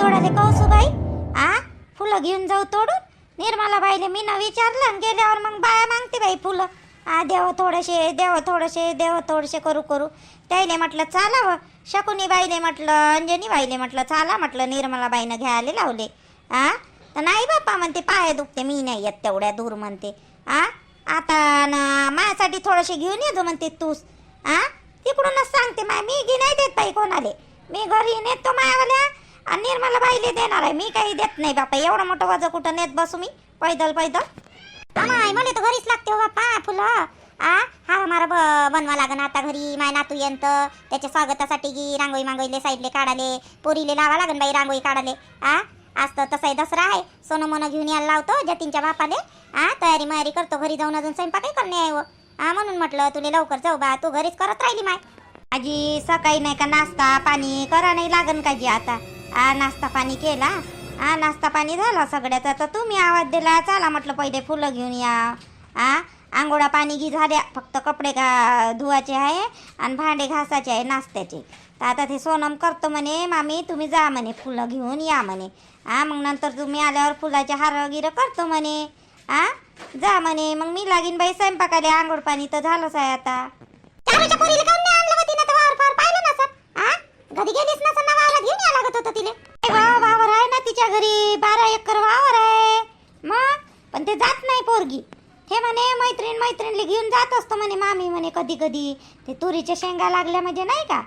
तोडाले कौसुबाई आ? फुलं घेऊन जाऊ तोडून? निर्मला बाईले मी न विचारलं आणि गेल्यावर मग बाया मागते बाई फुलं. आ देव थोडेसे देव थोडेसे देव थोडेसे करू करू. त्याईले म्हटलं चालावं. शकुनी बाईले म्हटलं अंजनी बाईले म्हटलं चाला म्हटलं निर्मला बाईनं घ्यायला लावले. आ? तर नाही बाप्पा म्हणते पाय दुखते मी नाही येत तेवढ्या दूर म्हणते. आ? आता ना माझ्यासाठी थोडेसे घेऊन येतो म्हणते तूच. आ? तिकडूनच सांगते माय मी घे नाही देत बाई कोणाले. मी घरी नेतो मायावाल्या. आणि निर्मला बाईले देणार आहे. मी काही देत नाही बापा. एवढं मोठं वज कुठं नेत बसू मी? पैदल पैदल. माय मला तर घरीच लागते हो बाप्पा फुलं. आ? हा मारा बनवा लागन आता घरी. माय नातू यंत त्याच्या स्वागतासाठी की रांगोळी मांगोईले साईडले काढाले. पोरीले लावा लागन बाई रांगोळी काढाले. आ? आज तर तसाही दसरा आहे. सोनं मोनं घेऊन यायला लावतो जतीनच्या बापाले. आ? तयारी मयारी करतो. घरी जाऊन अजून स्वयंपाकही करणे आहे व. आ? म्हणून म्हटलं तुले लवकर जाऊ बा. तू घरीच करत राहिली माय. आजी सकाळी नाही का नाश्ता पाणी करा नाही लागन का जी आता? आ नाश्ता पाणी केला? आ नाश्ता पाणी झाला सगळ्याचा तर तुम्ही आवाज दिला चला म्हटलं पहिले फुलं घेऊन या. आ आंघोळा पाणी घी झाल्या फक्त कपडे घा धुवाचे आहे आणि भांडे घासाचे आहे नाश्त्याचे. तर आता ते सोनम करतो म्हणे मामी तुम्ही जा म्हणे फुलं घेऊन या म्हणे. आ मग नंतर तुम्ही आल्यावर फुलाचे हार वगैरे करतो म्हणे. आ जा म्हणे. मग मी लागीन बाई स्वयंपाकाले आंघोळ पाणी तर झालंच आहे आता चारूच्या पोरीला काऊन नाही आणलं होती ना तर वावर फार पाहिलं ना घरी गेलीस ना सर ना वावरात घेऊन या लागत होतं तिले. ए वा वावर आहे ना तिच्या घरी. बारा एकर वावर आहे. मग? पण ते जात नाही पोरगी. हे म्हणे मैत्रीण मैत्रिणीला घेऊन जात असतो म्हणे मामी म्हणे कधी कधी. ते तुरीच्या शेंगा लागल्या म्हणजे नाही का?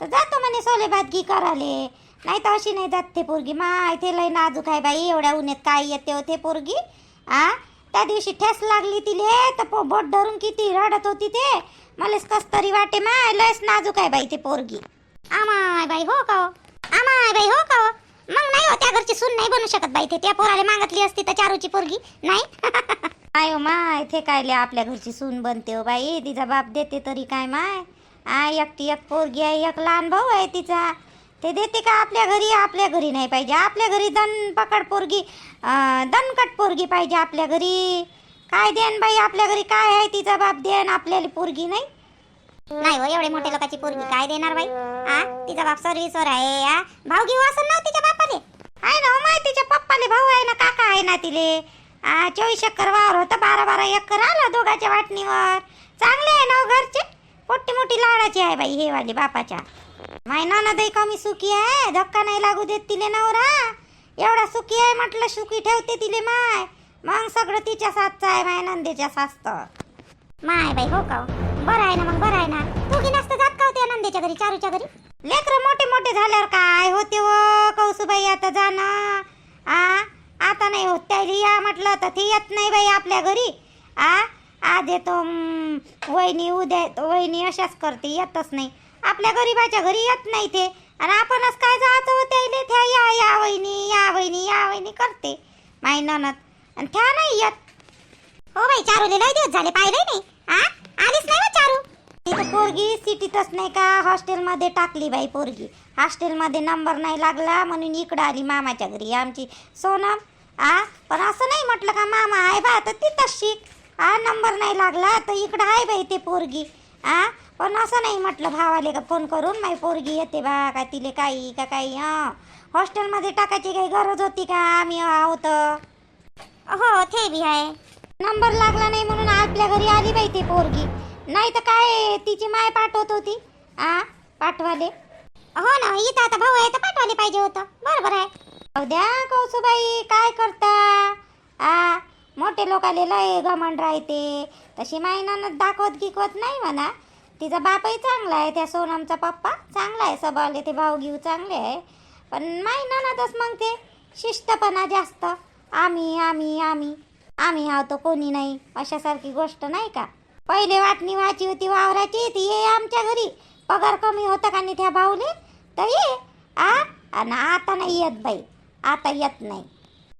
तर जातो म्हणे सोले भातगी कराले नाही तर अशी नाही जात ते पोरगी. माय ते लय नाजूक आहे बाई. एवढ्या उन्हात काय येते होते पोरगी? आ? त्या दिवशी ठेस लागली तिले. तर पो- बोट धरून किती रडत होती ते. मलाच कस तरी वाटे. माय लयच नाजूक आहे बाई ते पोरगी. आमाय बाई हो का हो? आमाय बाई हो का हो? मग नाही हो त्या घरची सून नाही बनू शकत बाई ते. त्या पोराला मागतली असती तर चारूची पोरगी नाही? काय माय ते कायले आपल्या घरची सून बनते हो बाई. तिचा बाप देते तरी काय माय? आय एकटी एक पोरगी आहे एक लहान भाऊ आहे तिचा. ते देते का आपल्या घरी? आपल्या घरी नाही पाहिजे. आपल्या घरी दन पकड पोरगी दनकट दणकट पोरगी पाहिजे आपल्या घरी. काय देन बाई आपल्या घरी? काय आहे तिचा बाप देन? आपल्याला पोरगी नाही? नाही हो एवढे मोठे लोकांची पोरगी काय देणार बाई? आ? तिचा बाप सर्व्हिसवर आहे भाऊ घेऊ असं ना तिच्या बापाले? आहे ना हो माय तिच्या पप्पाले भाऊ आहे ना काका आहे ना तिले. चोवीस एकर वावर होतं बारा बारा एकर आलं दोघाच्या वाटणीवर. चांगले आहे ना हो घरचे? मोठी मोठी लाडाची आहे बाई हे वाली बापाच्या. माय नाना कमी सुखी आहे धक्का नाही लागू देत तिले नवरा. एवढा सुखी आहे म्हटलं सुखी ठेवते तिले माय. मग सगळं तिच्या साथचं आहे माय नंदेच्या सासतं माय बाई हो का हो? बरं आहे ना मग बरं आहे ना. तू की नसतं जात का होते नंदेच्या घरी चारूच्या घरी? लेकरं मोठे मोठे झाल्यावर काय होते व कौसुबाई आता जाणं आ आता नाही होत त्याला या म्हटलं तर ते येत नाही बाई आपल्या घरी. आ आज येतो वहिनी उद्या येतो वहिनी अशाच करते येतच नाही. आपल्या गरीबाच्या घरी येत नाही ते. आणि आपणच काय जायचं होते त्या या या वहिनी या वहिनी या वहिनी करते. माई ननद. आणि त्या नाही येत. हो बाई चारूले लय दिवस झाले पाहिले नाही. आ? आलीच नाही हो चारू? तिथं पोरगी सिटीतच नाही का? हॉस्टेलमध्ये टाकली बाई पोरगी. हॉस्टेलमध्ये नंबर नाही लागला म्हणून इकडं आली मामाच्या घरी. आमची सोनम आ? पण असं नाही म्हटलं का मामा आहे बा तर तिथंच शिक आ नंबर नाही लागला तर इकडं आहे बाई ते पोरगी. आ? पण असं नाही म्हटलं भावाले का फोन करून माई पोरगी येते बा का तिले काही का काही हां? हॉस्टेलमध्ये टाकायची काही गरज होती का? आम्ही आहोत. हो ते बी आहे. नंबर लागला नाही म्हणून आपल्या घरी आली बाई ती पोरगी. नाही तर काय तिची माय पाठवत होती. आ पाठवाले. हो ना इथं आता भाऊ आहे तर पाठवाले पाहिजे होतं. बरोबर आहे. द्या कौसुबाई काय करता? आ मोठे लोकाले लय घमंड राहते. तशी मायनानं दाखवत गिकवत नाही म्हणा. तिचा बापही चांगला आहे त्या सोनमचा पप्पा चांगला आहे सबाले ते भाऊ घेऊ चांगले आहे. पण माय ननदच मग ते शिस्तपणा जास्त. आम्ही आम्ही आम्ही. आम्ही आहोत तो कोणी नाही अशासारखी गोष्ट नाही का? पहिले वाटणी व्हायची होती वावराची ती ये आमच्या घरी. पगार कमी होता का नाही त्या भाऊले तर ये. आ आणि आता नाही येत बाई. आता येत नाही.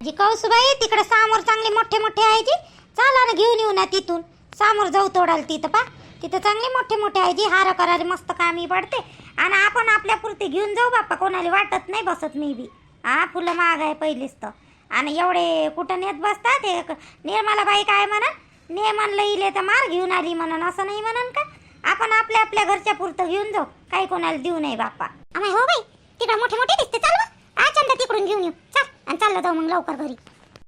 जी कौसुबाई तिकडे समोर चांगले मोठे मोठे आहे जी. चला ना घेऊन येऊ ना तिथून. समोर जाऊ तोडाल तिथं पा. तिथं चांगले मोठे मोठे आहे जी. हार करायला मस्त कामी पडते. आणि आपण आपल्या पुरते घेऊन जाऊ बाप्पा. कोणाला वाटत नाही बसत मी बी. हा फुलं महाग आहे पहिलीच तर. आणि एवढे कुठं नेत बसतात? हे निर्मला बाई काय म्हणा ने म्हणलं इले तर मार घेऊन आली म्हणून असं नाही म्हणून का? आपण आपल्या आपल्या घरच्या पुरतं घेऊन जाऊ. काही कोणाला देऊ नये बाप्पा. आम्ही हो बाई तिकडे मोठे मोठे दिसते. चालवा आ चंदा तिकडून चाललं जाऊ मग लवकर घरी.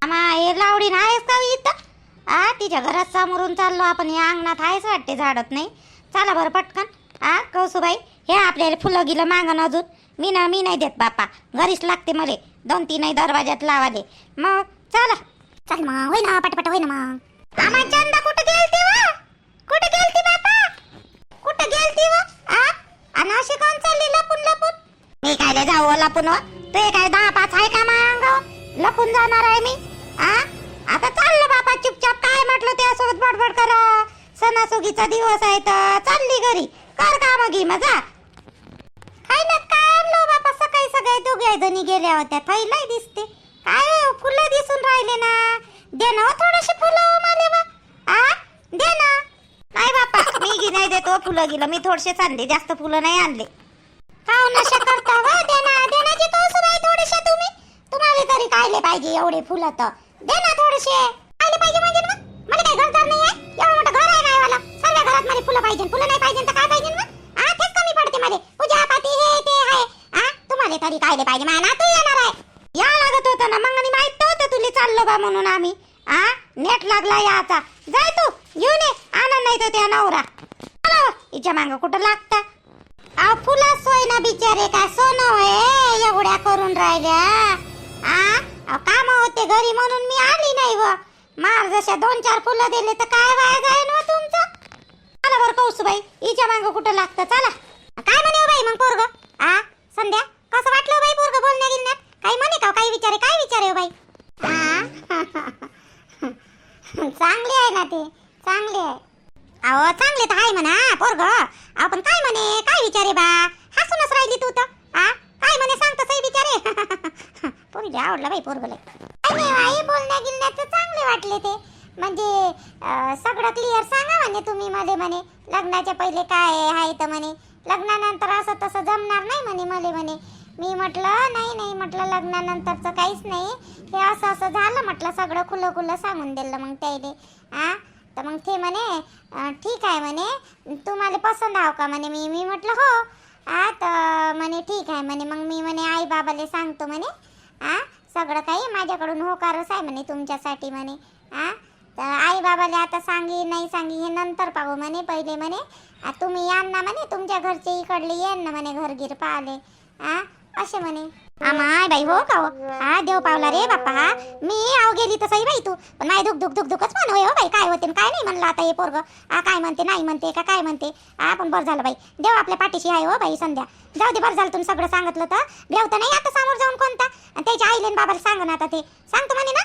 आम्हा हे लावडी आहेस का इथं? आ तिच्या घरात समोरून चाललो आपण. या अंगणात आहेच वाटते झाडत नाही. चला बरं पटकन. आ कौसुबाई हे आपल्याला फुलं गिलं मागन अजून. मी ना मी नाही देत बापा घरीच लागते मले. दोन तीनही दरवाज्यात लावाले. मग चला. चल मग होय ना पटपट होय ना मग. आम्हा चंदा कुठं गेलती व? कुठं गेलती बापा? कुठं गेलती व? आ? आणि अशी कोण चालली लपून लपून? मी काय जाऊ लपून व? ते काय दहा पाच आहे का मग लपून जाणार आहे मी? आ? आता चाललं बापा चुपचाप. काय म्हटलं ते त्यासोबत बडबड करा. सणासुगीचा दिवस आहे तर चालली घरी. कर का मग मजा. काय ना काय आणलं हो बापा सकाळी सगळे दोघे जणी गेल्या होत्या. पहिलाही दिसते. काय हो, फुलं दिसून राहिले ना. दे ना हो थोडेसे फुलं हो मला बा. आ? दे ना. नाही बापा मी गी नाही देतो फुलं गेलं. मी थोडेसेच आणले जास्त फुलं नाही आणले. काव नशा करता हो. दे ना दे ना देना देनाची नाही थोडेसे तुम्ही. तुम्हाला तरी कायले पाहिजे एवढे फुलं तर. दे ना थोडेसे. कायले पाहिजे म्हणजे मग? मला काय घरदार नाही आहे. एवढं मोठं घर आहे काय वाला सर्व घरात मला फुलं पाहिजे. फुलं नाही पाहिजे तर काय पाहिजे? तेच पूजा पाती हे ते आहे आ? तुम्हाला तरी कायले पाहिजे. माझ्या नातू येणार आहे. या लागत होतं ना मग आणि माहीत नव्हतं तुला चाललो बा म्हणून आम्ही. आ? नेट लागला याचा. जाय तू घेऊन ये. आनंद नाही तर त्या नवरा. हो. हिच्या मागं कुठं लागता? अहो फुला सोय ना बिचारे काय सोनं होय. एवढ्या करून राहिल्या. आ? काम होते घरी म्हणून मी आली नाही व. मार जशा दोन चार फुलं दिले तर काय वाया जाईन ना तुमचं? चला बरं कौसुबाई. हिच्या मागं कुठं लागतं? चला. काय म्हणे हो बाई मग पोरग? आ? संध्या कसं वाटलं हो बाई पोरग बोलण्या गिरण्यात काही म्हणे का हो? काही विचारे काय विचारे बाई? चांगली आहे ना ते चांगली आहे. अहो चांगले तर आहे म्हणा पोरग. आपण काय म्हणे काय विचारे बा? हसूनच राहिली तू तर. आ? काय म्हणे सांगतो सही विचारे पोरगी आवडला बाई पोरगले. काय नाही बोलण्या गिरण्यात चांगले वाटले ते. म्हणजे सगळं क्लिअर सांगा म्हणे तुम्ही मध्ये म्हणे. लग्नाच्या पहिले काय आहे तर म्हणे. लग्नानंतर असं तसं जमणार नाही म्हणे मले म्हणे. मी म्हटलं नाही नाही म्हटलं लग्नानंतरचं काहीच नाही. हे असं असं झालं म्हटलं सगळं खुलं खुलं सांगून दिलं मग त्याने आ? तर मग ते म्हणे ठीक आहे म्हणे तुम्हाला पसंत आहो का? म्हणे मी. मी म्हटलं हो. आ तर म्हणे ठीक आहे म्हणे. मग मी म्हणे आई बाबाले सांगतो म्हणे. आ? सगळं काही माझ्याकडून होकारच आहे म्हणे तुमच्यासाठी म्हणे. आ? तर आई बाबाले आता सांगी नाही सांगी हे नंतर पाहू म्हणे पहिले म्हणे. तुम्ही यान ना म्हणे तुमच्या घरचे इकडले येन ना म्हणे घरगीर पाहले आ असे म्हणे. आमाय बाई हो का हो? हा देव पावला रे बाप्पा हा. मी आव गेली तसही बाई तू. पण नाही दुख दुख दुख दुखच म्हण होय हो बाई काय होते काय नाही म्हणलं आता हे पोरग. हा काय म्हणते नाही म्हणते का काय म्हणते? हा पण बरं झालं बाई. देव आपल्या पाठीशी आहे हो बाई संध्या. जाऊ दे बरं झालं तुम्ही सगळं सांगितलं तर. देव तर नाही आता समोर जाऊन कोणता. आणि त्याच्या आईले बाबाला सांग ना आता ते. सांगतो म्हणे ना.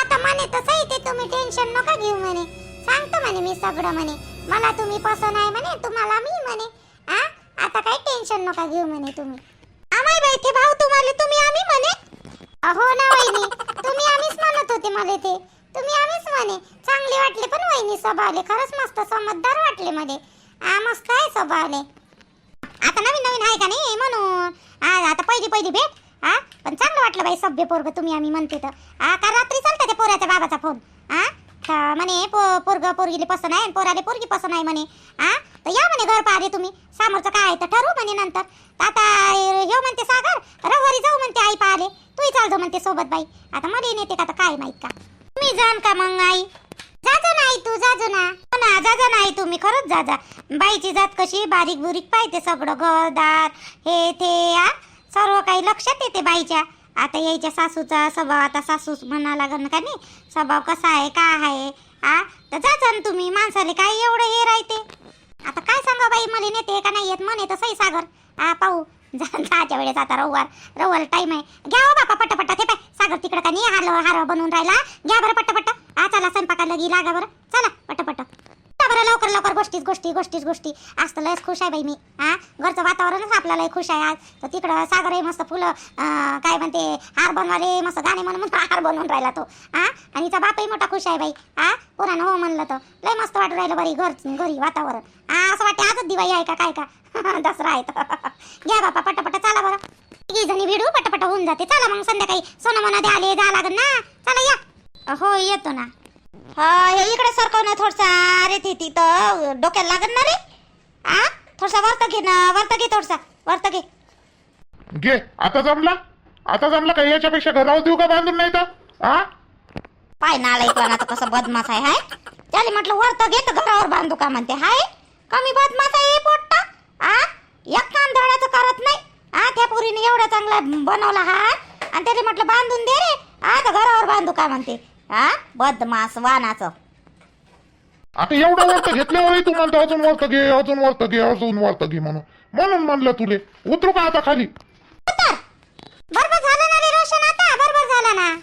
आता म्हणे तसंही ते तुम्ही टेन्शन नका घेऊ म्हणे. सांगतो म्हणे मी सगळं म्हणे. मला तुम्ही पसंत आहे म्हणे तुम्हाला मी म्हणे. आ? आता काही टेन्शन नका घेऊ म्हणे तुम्ही. आम्ही बैठे भाऊ तुम्हाला तुम्ही आम्ही म्हणे. अहो ना वहिनी तुम्ही आम्हीच म्हणत होते मला ते. तुम्ही आम्हीच म्हणे. चांगले वाटले पण वहिनी स्वभावले खरंच मस्त समजदार वाटले मध्ये आ मस्त आहे स्वभावले. आता नवीन नवीन आहे का नाही म्हणून? आता पहिली पहिली भेट. हा पण चांगलं वाटलं बाई सभ्य पोरग तुम्ही आम्ही म्हणते तर. हा का रात्री चालता ते पोराच्या बाबाचा फोन हा तर म्हणे पो पोरग पोरगीले पसंत आहे आणि पोराले पोरगी पसंत आहे म्हणे. हा तर या म्हणे घर पाहते तुम्ही. समोरचं काय आहे तर ठरवू म्हणे नंतर. तर आता ह्यो म्हणते सागर रविवारी जाऊ म्हणते आई पाहिले तूही चाल जाऊ म्हणते सोबत बाई. आता मला नेते का तर काय माहीत का? तुम्ही जाण का मग आई? जाजो नाही तू जाजो ना. हो ना जाजा नाही तुम्ही खरंच जाजा. बाईची जात कशी बारीक बुरीक पाहिजे सगळं घरदार हे ते आ? सर्व काही लक्षात येते बाईच्या. आता यायच्या सासूचा स्वभाव आता सासूस म्हणा लागन का नाही? स्वभाव कसा आहे का आहे? आ? तर जाजा तुम्ही माणसाले काय एवढं हे राहते? आता काय सांगा बाई मला नेते का नाही येत म्हणे तर सई सागर. आ पाहू. जा जाच्या वेळेस आता रविवार रविवार टाइम आहे. घ्या हो बापा पट्ट ते पाय सागर तिकडं का नाही? हार हार बनवून राहिला. घ्या बरं पटपट. आ चला स्वयंपाकाला गी लागा बरं. चला पटपट. का बरं लवकर लवकर. गोष्टीच गोष्टी गोष्टीच गोष्टी. आज तर लयच खुश आहे बाई मी. हा? घरचं वातावरणच आपल्याला लय खुश आहे आज. तर तिकडं सागर मस्त फुलं काय म्हणते हार बनवाले मस्त गाणे म्हणून हार बनवून राहिला तो. हा? आणि तिचा बापही मोठा खुश आहे बाई. हा? पुराण हो म्हणलं तर. लय मस्त वाटून राहिलं बरी घर घरी वातावरण. हा असं वाटते आजच दिवाळी आहे का काय का? दसरा आहे तर. घ्या बापा पटापट चला बरं. तिघी जणी भिडू पटापट होऊन जाते. चला मग संध्याकाळी. सोनं मना द्याले आले जा लागन ना. चला या. हो येतो ना. हा हे इकडे सरकव ना थोडसा अरे ती तिथं डोक्याला लागन ना रे. आ? थोडसा वरत घे ना वरत घे थोडसा वरत घे. घे आता जमला? आता जमलं का याच्यापेक्षा घरावर देऊ का बांधून नाही तर? हा पाय नाला इकवानाचं कसं बदमाश आहे हाय? त्याला म्हटलं वरतं घेत घरावर बांधू का? म्हणते हाय कमी बदमाश आहे पोट्ट. आ? एक काम धडाचं करत नाही. आ त्या पोरीने एवढा चांगला बनवला हा आणि त्याला म्हटलं बांधून दे रे. आता घरावर बांधू का म्हणते. हा? बदमाश वानाचं. आता एवढं वरत घेतल्यावरही तू म्हणतो अजून वरत घे अजून वरत घे अजून वरत घे म्हणून. म्हणून म्हणलं तुले उतरू का आता खाली? उतर. बरोबर झालं ना रे रोशन आता? बरोबर झालं ना.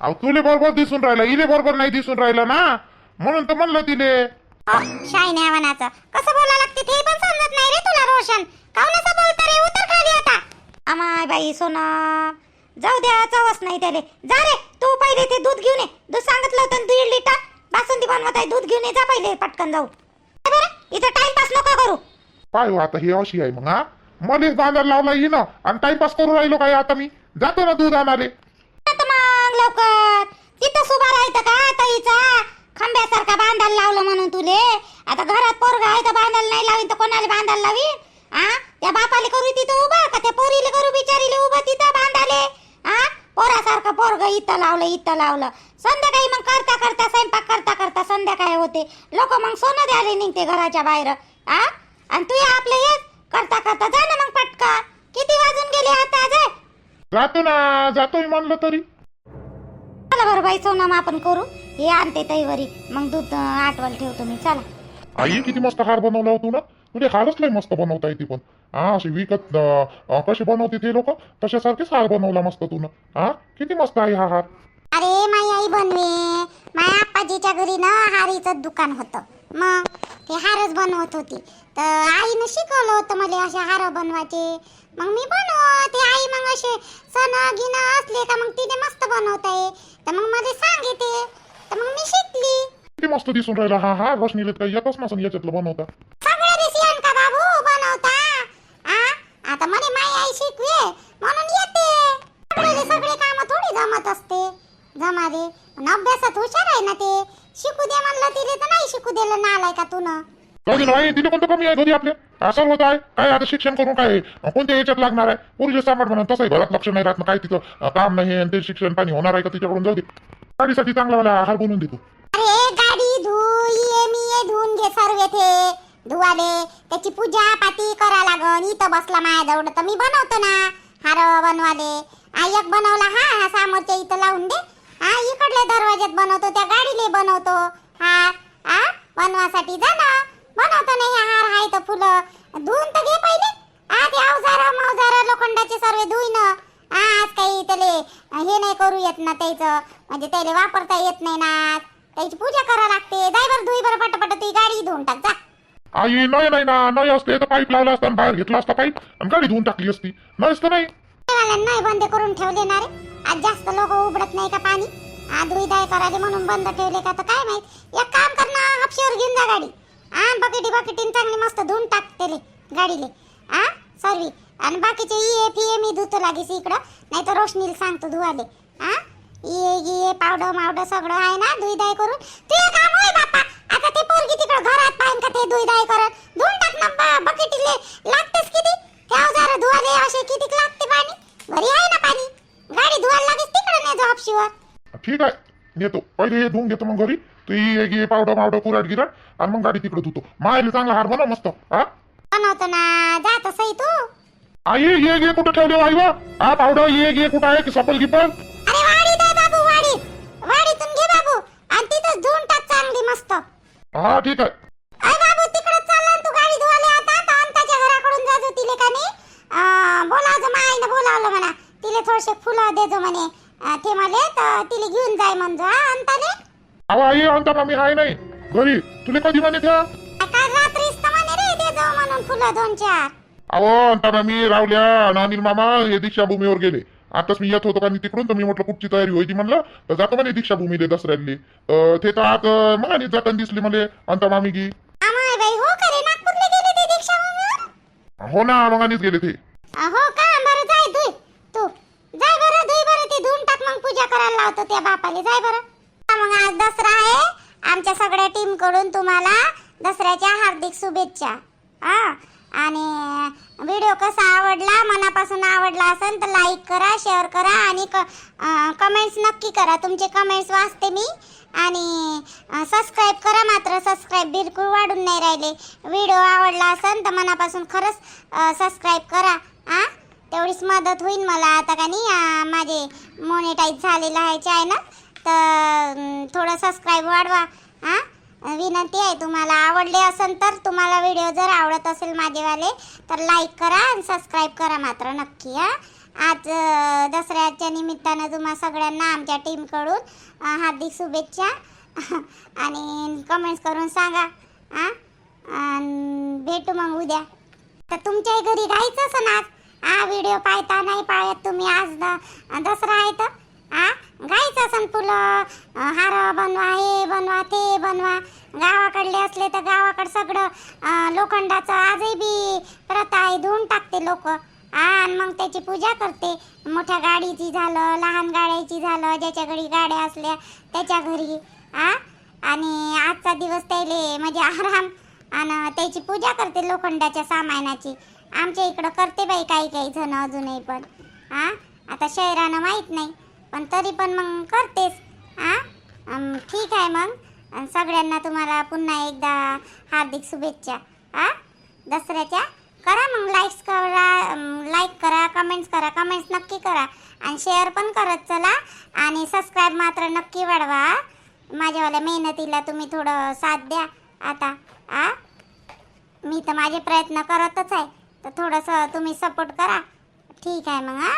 अहो तुले बरोबर दिसून राहिला इले बरोबर नाही दिसून राहिला ना. म्हणून तर म्हणलं तिले. शाय नावानाचं कसं बोला लागते ते पण समजत नाही रे तुला रोशन. काऊन असं बोलता रे? उतर खाली आता. अमाय बाई सोना. जाऊ द्या चवच नाही त्याले. जा रे तू पहिले ते दूध घेऊन ये. दूध सांगितलं होतं ना दीड लिटर? बासुंदी बनवत आहे दूध घेऊन ये जा पहिले पटकन जाऊ. बरं इथं टाइमपास नको करू. पाय हो आता हे अशी आहे मग हा? मलेच बांधायला लावला येईन आणि टाइमपास करू राहिलो काय आता मी? जातो ना दूध आणाले आता मग लवकर. तिथं सुभा राहायचं का ताईचा? खांब्यासारखा बांधायला लावलं म्हणून तुले. आता घरात पोरगा आहे तर बांधायला नाही लावीन तर कोणाला बांधायला लावीन? आ? त्या बापाले करू तिथं उभा का त्या पोरीले करू बिचारीले उभा तिथं बांधाले आ? पोरासारखं पोरग इथं लावलं इथं लावलं. संध्याकाळी मग करता करता स्वयंपाक करता करता संध्याकाळी होते. लोक मग सोनं द्यायला निघते घराच्या बाहेर. आ? आणि तू आपले येस करता करता जा ना मग पटका किती वाजून गेले आता जाय जातो ना जातोय म्हणलं तरी. चला बरं बाई सोनामा आपण करू. हे आणते तैवरी मग दूध अं, आठवायला ठेवतो मी. चला. आई किती मस्त हार बनवला होतो ना. तुझे हारच लय मस्त बनवता येते पण. हा असे विकत कसे बनवते ते लोक? तशासारखेच हार बनवला मस्त तू हा किती मस्त आहे हा हार. अरे माई आई बनवे. माझ्या आप्पाजीच्या घरी ना हारीचं दुकान होतं. मग ते हारच बनवत होती. तर आईनं शिकवलं होतं मला असे हार बनवायचे. मग मी बनवते. आई मग असे सण गिन असले का मग तिने मस्त बनवता ये तर मग मला सांगिते. तर मग मी शिकली. किती मस्त दिसून राहिला हा हा रोशनीला काही येतच नसून याच्यातलं बनवता. दिलं का तू दे ना आई तिथे कोणतं कमी आहे? घरी आपल्या. असं होत आहे. काय आता शिक्षण करून काय? आहे? कोणत्या याच्यात लागणार आहे? पुरीचे सामान म्हणून तसंही घरात लक्ष नाही राहत. ना काय तिथं अं, काम नाही आहे आणि ते शिक्षण पाणी होणार आहे का तिच्याकडून? जाऊ दे. गाडीसाठी चांगला वाला आहार बनवून देतो अरे गाडी धु ये मी ये धुवून घे सर्व ते. धुवाले. त्याची पूजा पाती करा लागन. इथं बसला माझ्या जवळ. तर मी बनवतो ना. हार बनवाले. आ एक बनवला. हा हा समोरच्या इथं लावून दे. हा इकडल्या दरवाज्यात बनवतो. त्या गाडीले बनवतो. हार आ? बनवासाठी जा ना. बनवतो ना हे हार हाय तर फुलं. धुवून तर घे पहिले. आ ते अवजार मवजार लोखंडाचे सर्व धुईन. आज काही त्याले हे नाही करू येत ना त्याचं. म्हणजे त्याला वापरता येत नाही ना त्याची पूजा करा लागते. जाय बरं धुई बरं पटापट ती गाडी धुवून टाक. जा. आई नाही नाही ना नाही असते तर पाईप लावला असता आणि बाहेर घेतला असता पाईप आणि गाडी धुवून टाकली असती. नाही असतं नाही. नाही बंद करून ठेवले ना रे. आज जास्त लोक उघडत नाही का पाणी? आ धुई करायले म्हणून बंद ठेवले का तर काय माहीत? एक काम कर ना हापशीवर घेऊन जा गाडी. हा बकेटी बकेटीन चांगली मस्त धुवून टाक त्याले गाडीले. आ सर्वी. आणि बाकीचे ये पी ए मी धुतो लागेस इकडं. नाही तर रोशनीला सांगतो धुवाले. आ ये ये पावडं मावडं सगळं आहे ना धुईदाय करून. तू एक काम होय बाप्पा आता ते पोरगी तिकडं घरात पाहिन का ते धुईदाय करत? धुवून टाक ना बकेटीले. लागतेच किती? त्या जरा धुवाले असे किती लागते पाणी? घरी आहे ना पाणी? गाडी धुवायला लागेल तिकडे नाही जो हापशीवर. ठीक आहे. नेतो पहिले हे धुवून घेतो मग घरी. तू ये गे पावडर पावडर कुराट गिराट आणि मग गाडी तिकडे धुतो. मायले चांगला हार बनव मस्त. हा? बनवतो ना. जात सई तू. आई ये गे कुठं ठेवले हो आई बा हा पावडर ये गे कुठं आहे? की सपल गिपल अरे वाडीत आहे बाबू वाडीत. वाडीतून घे बाबू. आणि तिथंच धुवून टाक चांगली मस्त. हा ठीक आहे. अय बाबू तिकडे चालला तू गाडी धुवाले आता. अंताच्या घराकडून जाजो तिले का नाही. बोलावजो माईनं बोलावलं म्हणा. तिले थोडेसे फुलं देजो म्हणे. अं, ते मले तिले घेऊन जाय म्हणजो हा अंताले अहो आई आणता का मी हाय नाही. घरी. तुला कधी म्हणे त्या काल रात्रीच तर म्हणे रे देजो म्हणून फुलं दोन चार. अहो आणता ना मी रावल्या आणि अनिल मामा हे दीक्षाभूमीवर गेले. आताच मी येत होतो का तिकडून तर मी म्हटलं कुठची तयारी होती म्हणलं तर जातो म्हणे दीक्षाभूमीले दसऱ्यातली तर ते तर आत मग आणि जाताना दिसली मला अंता मामी की अमाय बाई हो का रे? नागपूरला गेले ते दीक्षाभूमीवर? हो ना मग आणिच गेले ते हो का बरं जाय धुई तू जाय बरं धुई बरं ते धुवून टाक मग पूजा करायला लावतो त्या बापाले. जाय बरं. मग आज दसरा आहे. आमच्या सगळ्या टीमकडून तुम्हाला दसऱ्याच्या हार्दिक शुभेच्छा. हा? आणि व्हिडिओ कसा आवडला मनापासून आवडला असेल तर लाईक करा शेअर करा आणि क कमेंट्स नक्की करा. तुमचे कमेंट्स वाचते मी. आणि सबस्क्राईब करा मात्र. सबस्क्राईब बिलकुल वाढून नाही राहिले. व्हिडिओ आवडला असेल तर मनापासून खरंच सबस्क्राईब करा. आ तेवढीच मदत होईल मला. आता का नाही माझे मोनेटाईज झालेलं आहे चॅनल तर थोडं सबस्क्राईब वाढवा. हां विनंती आहे तुम्हाला. आवडले असेल तर तुम्हाला व्हिडिओ जर आवडत असेल माझेवाले तर लाईक करा आणि सबस्क्राईब करा मात्र नक्की हां आज दसऱ्याच्या निमित्तानं तुम्हा सगळ्यांना आमच्या टीमकडून हार्दिक शुभेच्छा. आणि कमेंट्स करून सांगा हां आणि भेटू मग उद्या. तर तुमच्याही घरी जायचं असं आज. हा व्हिडिओ पाहता नाही पाहत तुम्ही आज द दसरा आहे तर? हा? गायचं असं फुलं. हार बनवा हे बनवा ते बनवा. गावाकडले असले तर गावाकडं सगळं लोखंडाचं आजही बी प्रथा आहे धुवून टाकते लोक. हा आणि मग त्याची पूजा करते. मोठ्या गाडीची झालं लहान गाड्याची झालं ज्याच्या घरी गाड्या असल्या त्याच्या घरी. हा? आणि आजचा दिवस त्याले म्हणजे आराम. आणि त्याची पूजा करते लोखंडाच्या सामानाची. आमच्या इकडं करते बाई काही काही जण अजूनही पण. हा आता शहरानं माहीत नाही पण तरी पण मग करतेस. हा ठीक आहे मग. सगळ्यांना तुम्हाला पुन्हा एकदा हार्दिक शुभेच्छा. हा दसऱ्याच्या? करा मग लाईक्स करा लाईक करा कमेंट्स करा कमेंट्स नक्की करा. आणि शेअर पण करत चला. आणि सबस्क्राईब मात्र नक्की वाढवा माझ्यावाल्या मेहनतीला तुम्ही थोडं साथ द्या. आता आ? मी तर माझे प्रयत्न करतच आहे. तर थोडंसं तुम्ही सपोर्ट करा. ठीक आहे मग हां?